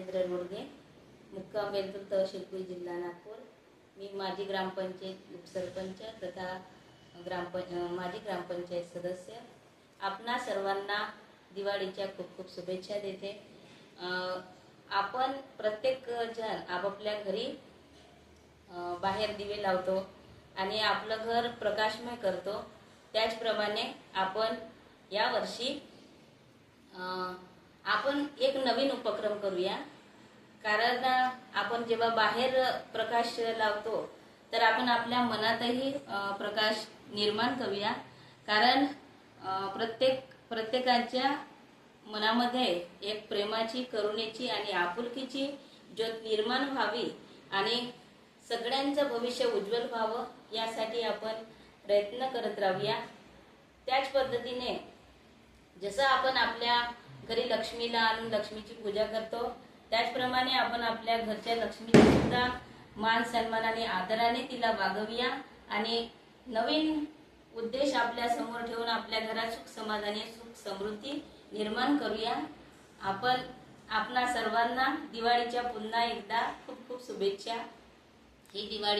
राजेंद्र रोडगे मुक्काम बेलतूर तहसीलपूर जिल्हा नागपूर. मी माजी ग्रामपंचायत उपसरपंच तथा ग्रामपं माजी ग्रामपंचायत सदस्य. आपणा सर्वांना दिवाळीच्या खूप खूप शुभेच्छा देते. आपण प्रत्येक जण आपापल्या घरी बाहेर दिवे लावतो आणि आपलं घर प्रकाशमय करतो. त्याचप्रमाणे आपण यावर्षी एक नवीन उपक्रम करूया. कारण आपण जेव्हा बाहेर प्रकाश लावतो तर आपण आपल्या मनातही प्रकाश निर्माण करूया. कारण प्रत्येक प्रत्येकाच्या मनामध्ये एक प्रेमाची करुणेची आणि आपुलकीची ज्योत निर्माण व्हावी आणि सगळ्यांचं भविष्य उज्ज्वल व्हावं यासाठी आपण प्रयत्न करत राहूया. त्याच पद्धतीने जसं आपण आपल्या घरी लक्ष्मीला आणून लक्ष्मीची पूजा करतो. त्याचप्रमाणे आपण आपल्या घरच्या लक्ष्मीची सुद्धा मान सन्मानाने आदराने तिला वागवूया. आणि नवीन उद्देश आपल्यासमोर ठेवून आपल्या घरात सुख समाधानी सुख समृद्धी निर्माण करूया. आपण आपणा सर्वांना दिवाळीच्या पुन्हा एकदा खूप खूप शुभेच्छा. ही दिवाळी